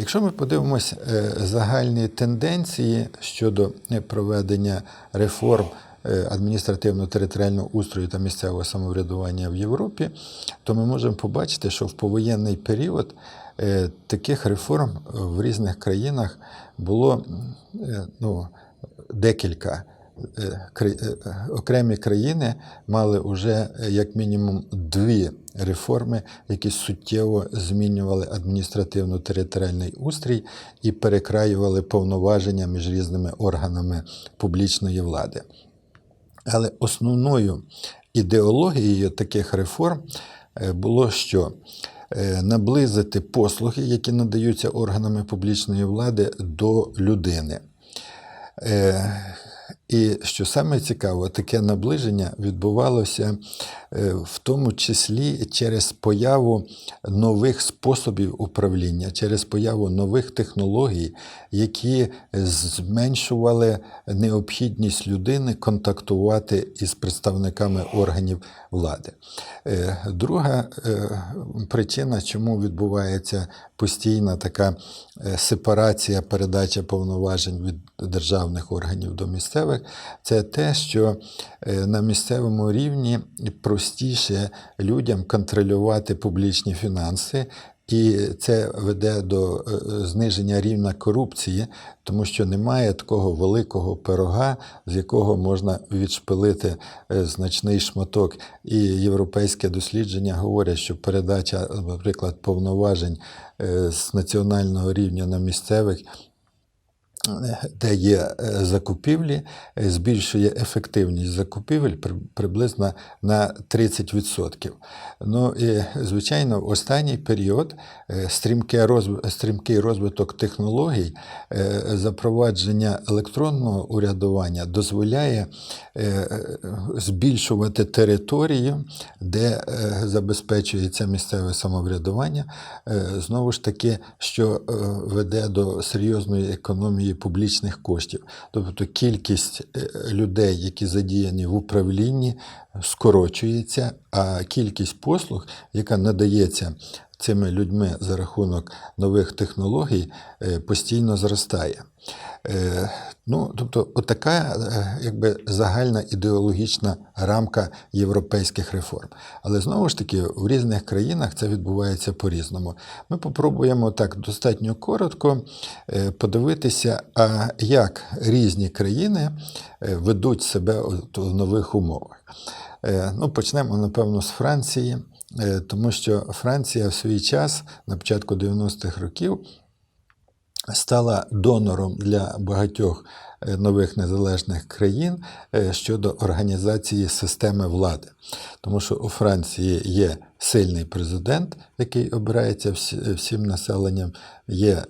Якщо ми подивимось е, загальні тенденції щодо е, проведення реформ е, адміністративно-територіального устрою та місцевого самоврядування в Європі, то ми можемо побачити, що в повоєнний період таких реформ в різних країнах було ну, декілька. Е, кра- е, Окремі країни мали вже е, як мінімум дві реформи, які суттєво змінювали адміністративно-територіальний устрій і перекраювали повноваження між різними органами публічної влади. Але основною ідеологією таких реформ е, було що Е, наблизити послуги, які надаються органами публічної влади, до людини. І що саме цікаво, таке наближення відбувалося е, в тому числі через появу нових способів управління, через появу нових технологій, які зменшували необхідність людини контактувати із представниками органів влади. Е, Друга е, причина, чому відбувається постійна така сепарація, передача повноважень від державних органів до місцевих, це те, що е, на місцевому рівні простіше людям контролювати публічні фінанси. І це веде до е, зниження рівня корупції, тому що немає такого великого пирога, з якого можна відшпилити е, значний шматок. І європейське дослідження говорять, що передача, наприклад, повноважень з національного рівня на місцевих де є е, закупівлі, е, збільшує ефективність закупівель приблизно на 30%. Ну і, звичайно, в останній період е, стрімкий розвиток технологій, запровадження електронного урядування дозволяє збільшувати територію, де забезпечується місцеве самоврядування, знову ж таки, що веде до серйозної економії публічних коштів. Тобто кількість е, людей, які задіяні в управлінні, скорочується, а кількість послуг, яка надається цими людьми за рахунок нових технологій, е, постійно зростає. Е, Ну, тобто, отака е, якби загальна ідеологічна рамка європейських реформ. Але знову ж таки, в різних країнах це відбувається по-різному. Ми попробуємо так достатньо коротко подивитися, а як різні країни ведуть себе в нових умовах. Ну, почнемо, напевно, з Франції, тому що Франція в свій час, на початку 90-х років, стала донором для багатьох е, нових незалежних країн е, щодо організації системи влади. Тому що у Франції є сильний президент, який обирається всім населенням, є е,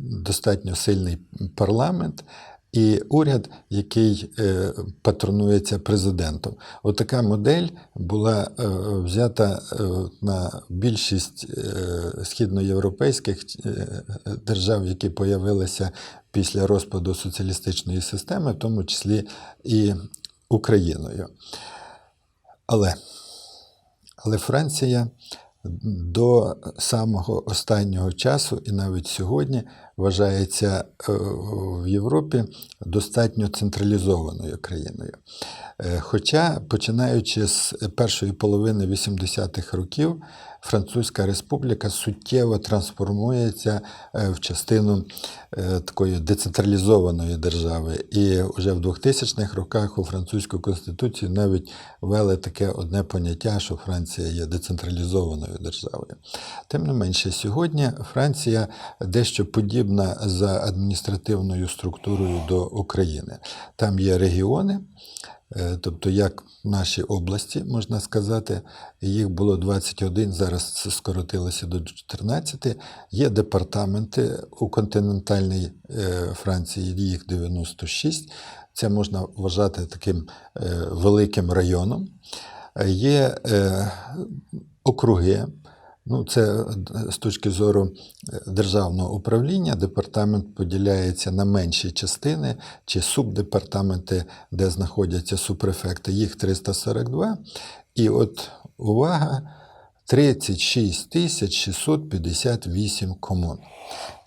достатньо сильний парламент. І уряд, який е, патронується президентом. Отака модель була е, взята е, на більшість східноєвропейських держав, які появилися після розпаду соціалістичної системи, в тому числі і Україною. Але, але Франція до самого останнього часу і навіть сьогодні вважається е, в Європі достатньо централізованою країною. Е, Хоча, починаючи з першої половини 80-х років, Французька республіка суттєво трансформується е, в частину такої децентралізованої держави. І вже в 2000-х роках у французьку конституцію навіть ввели таке одне поняття, що Франція є децентралізованою державою. Тим не менше, сьогодні Франція дещо подібна за адміністративною структурою до України. Там є регіони. Е, Тобто, як наші області, можна сказати, їх було 21, зараз скоротилося до 14. Є департаменти у континентальній е, Франції, їх 96. Це можна вважати таким е, великим районом. Є округи. Ну, це з точки зору е, державного управління, департамент поділяється на менші частини чи субдепартаменти, де знаходяться супрефекти. Їх 342. І от увага, 36 тисяч 658 комун.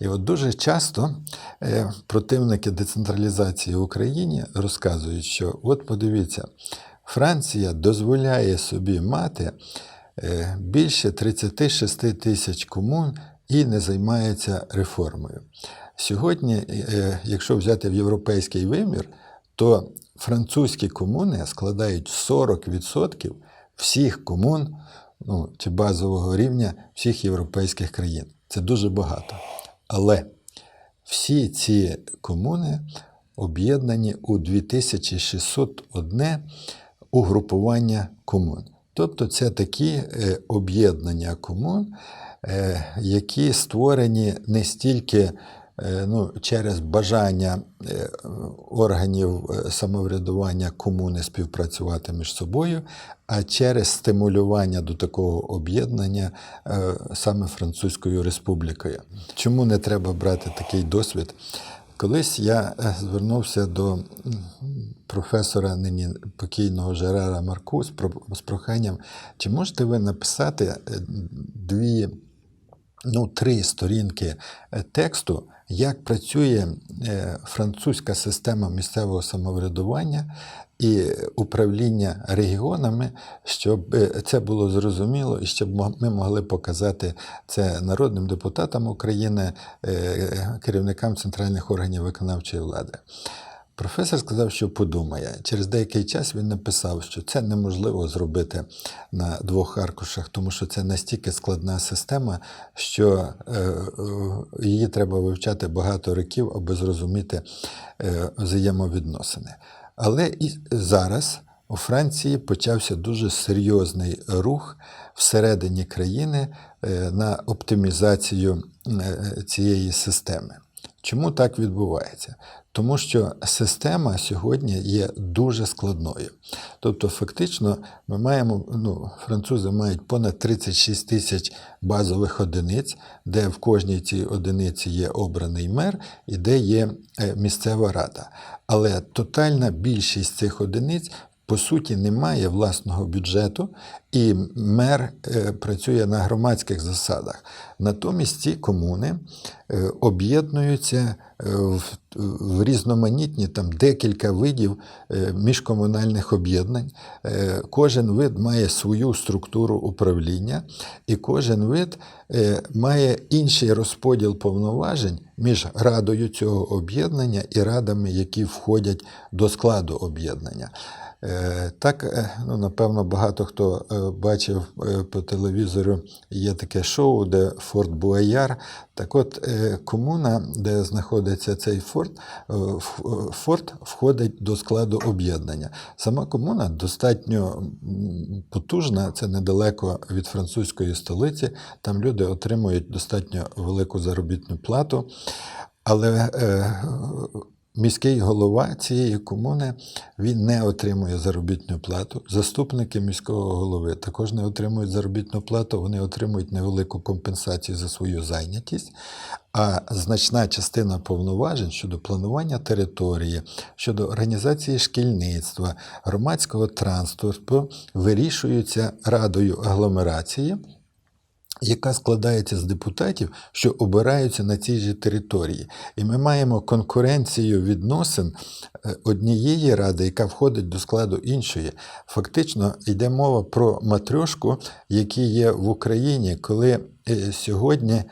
І от дуже часто е, противники децентралізації в Україні розказують, що от подивіться, Франція дозволяє собі мати е, більше 36 тисяч комун і не займається реформою. Сьогодні, е, якщо взяти в європейський вимір, то французькі комуни складають 40% всіх комун ну, чи базового рівня всіх європейських країн. Це дуже багато. Але всі ці комуни об'єднані у 2601 угрупування комун. Тобто це такі е, об'єднання комун, е, які створені не стільки е, ну, через бажання органів самоврядування комуни співпрацювати між собою, а через стимулювання до такого об'єднання саме Французькою республікою. Чому не треба брати такий досвід? Колись я звернувся до професора нині покійного Жерара Марку з проханням, чи можете ви написати е, дві, ну, три сторінки е, тексту, як працює е, французька система місцевого самоврядування і управління регіонами, щоб це було зрозуміло і щоб ми могли показати це народним депутатам України, керівникам центральних органів виконавчої влади. Професор сказав, що подумає. Через деякий час він написав, що це неможливо зробити на двох аркушах, тому що це настільки складна система, що е, е, її треба вивчати багато років, аби зрозуміти е, взаємовідносини. Але і зараз у Франції почався дуже серйозний рух всередині країни на оптимізацію цієї системи. Чому так відбувається? Тому що система сьогодні є дуже складною. Тобто, фактично, ми маємо, ну, французи мають понад 36 тисяч базових одиниць, де в кожній цій одиниці є обраний мер і де є е, місцева рада. Але тотальна більшість цих одиниць по суті не має власного бюджету, і мер е, працює на громадських засадах. Натомість ці комуни е, об'єднуються е, в, різноманітні там декілька видів е, міжкомунальних об'єднань. Кожен вид має свою структуру управління, і кожен вид має інший розподіл повноважень між радою цього об'єднання і радами, які входять до складу об'єднання. Так, ну, напевно, багато хто бачив по телевізору, є таке шоу, де Форт Буаяр. Так от, е, комуна, де знаходиться цей форт, е, е, форт входить до складу об'єднання. Сама комуна достатньо потужна, це недалеко від французької столиці. Там люди отримують достатньо велику заробітну плату. Але міський голова цієї комуни він не отримує заробітну плату. Заступники міського голови також не отримують заробітну плату, вони отримують невелику компенсацію за свою зайнятість. А значна частина повноважень щодо планування території, щодо організації шкільництва, громадського транспорту вирішуються радою агломерації яка складається з депутатів, що обираються на цій же території. І ми маємо конкуренцію відносин е, однієї ради, яка входить до складу іншої. Фактично йде мова про матрьошку, які є в Україні, коли сьогодні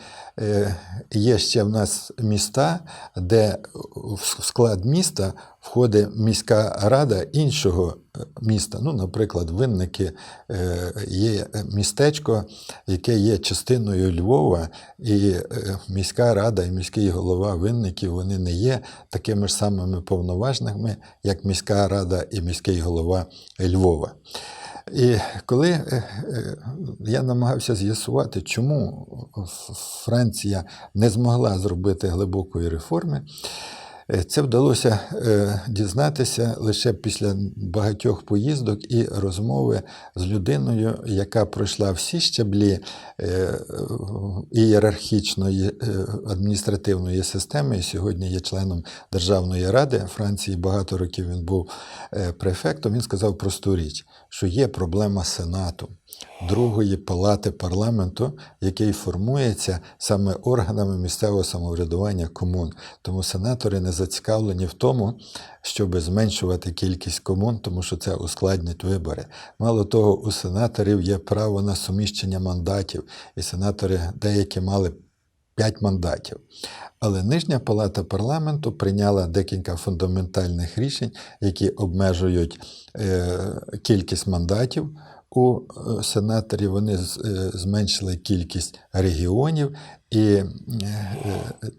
е, є ще в нас міста, де в склад міста входить міська рада іншого е, міста. Ну, наприклад, винники е, є містечко, яке є частиною Львова, і е, міська рада і міський голова винників вони не є такими ж самими повноважними, як міська рада і міський голова Львова. І коли е, е, я намагався з'ясувати, чому Франція не змогла зробити глибокої реформи, Це вдалося е, дізнатися лише після багатьох поїздок і розмови з людиною, яка пройшла всі щаблі е, ієрархічної е, адміністративної системи. І сьогодні є членом Державної ради Франції. Багато років він був е, префектом. Він сказав просту річ, що є проблема Сенату, другої палати парламенту, який формується саме органами місцевого самоврядування комун. Тому сенатори не зацікавлені в тому, щоб зменшувати кількість комун, тому що це ускладнить вибори. Мало того, у сенаторів є право на суміщення мандатів, і сенатори деякі мали 5 мандатів. Але нижня палата парламенту прийняла декілька фундаментальних рішень, які обмежують е, кількість мандатів у е, сенаторів. Вони е, зменшили кількість регіонів, і е,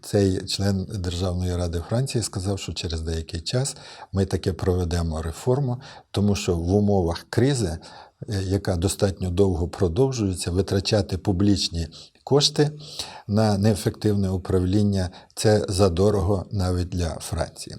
цей член Державної ради Франції сказав, що через деякий час ми таки проведемо реформу, тому що в умовах кризи, яка достатньо довго продовжується, витрачати публічні кошти на неефективне управління це задорого навіть для Франції.